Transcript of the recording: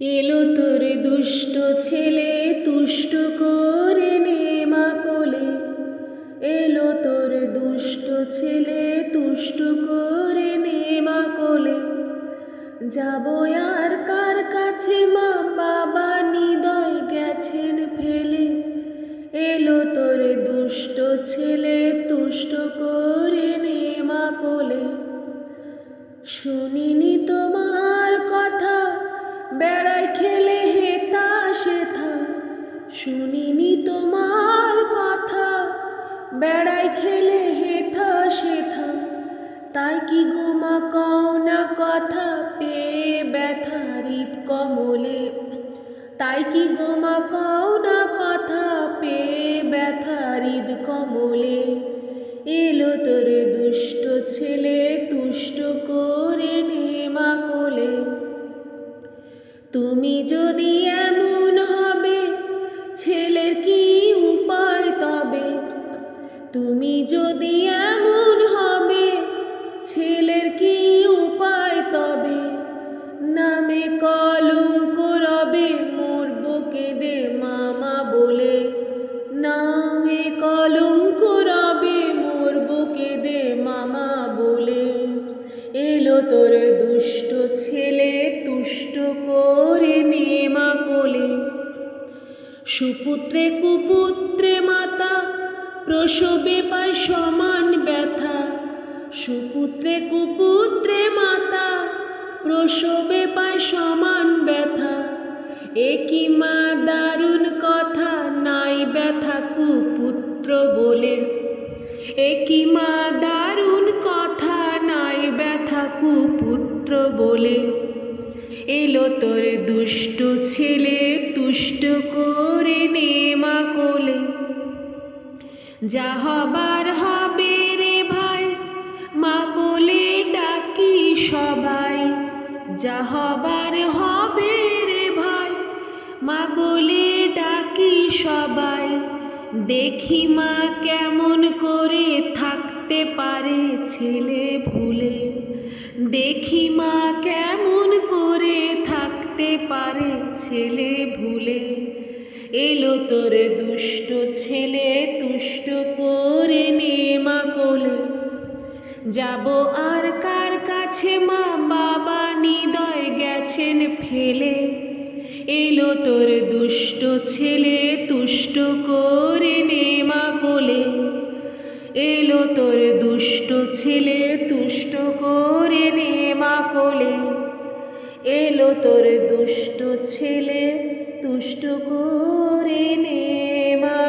এলো তোর দুষ্ট ছেলে তুষ্ট করে নে মা কোলে। এলো তোর দুষ্ট ছেলে তুষ্ট করে নে মা কোলে। যাব আর কার কাছে মা বাবা নিদয় গেছেন ফেলে। এলো তোর দুষ্ট ছেলে তুষ্ট করে নে মা কোলে। শুনিনি তোমার শুনিনি তোমার কথা বেড়াই খেলে হেথা সেথা। তাই কি গোমা কও না কথা, পেয়ে ব্যথা হৃদ কমলে। তাই কি গোমা কও না কথা, পেয়ে ব্যথা হৃদ কমলে। এলো তোর দুষ্ট ছেলে, তুষ্ট করে নে মা কোলে। তুমি যদি এমন তুমি যদি এমন হবে, ছেলের কি উপায় তবে? নামে কলঙ্ক রবে মরবো কেঁদে মামা বলে। নামে কলঙ্ক রবে মরবো কেঁদে মামা বলে। এলো তোর দুষ্ট ছেলে, তুষ্ট করে নে মা কোলে। সুপুত্রে কুপুত্রে মাতা প্রসবে পায় সমান ব্যথা, সুপুত্রে কুপুত্রে মাতা, প্রসবে পায় সমান ব্যথা। একই মা দারুণ কথা, নাই ব্যথা কুপুত্র বলে। একই মা দারুণ কথা, নাই ব্যথা কুপুত্র বলে। এলো তোর দুষ্ট ছেলে, তুষ্ট করে নে মা কোলে। যা হবার হবে রে ভাই, মা বলে ডাকি সবাই। যা হবার হবে রে ভাই, মা বলে ডাকি সবাই। দেখি মা কেমন করে থাকতে পারে ছেলে ভুলে। দেখি মা কেমন করে থাকতে পারে ছেলে ভুলে। এলো তোর দুষ্ট ছেলে, তুষ্ট করে নে মা কোলে। যাব আর কার কাছে মা? বাবা নিদয় গেছেন ফেলে। এলো তোর দুষ্ট ছেলে, তুষ্ট করে নে মা কোলে। এলো তোর দুষ্ট ছেলে, তুষ্ট করে নে মা কোলে। এলো তোর দুষ্ট তুষ্ট করে নে মা।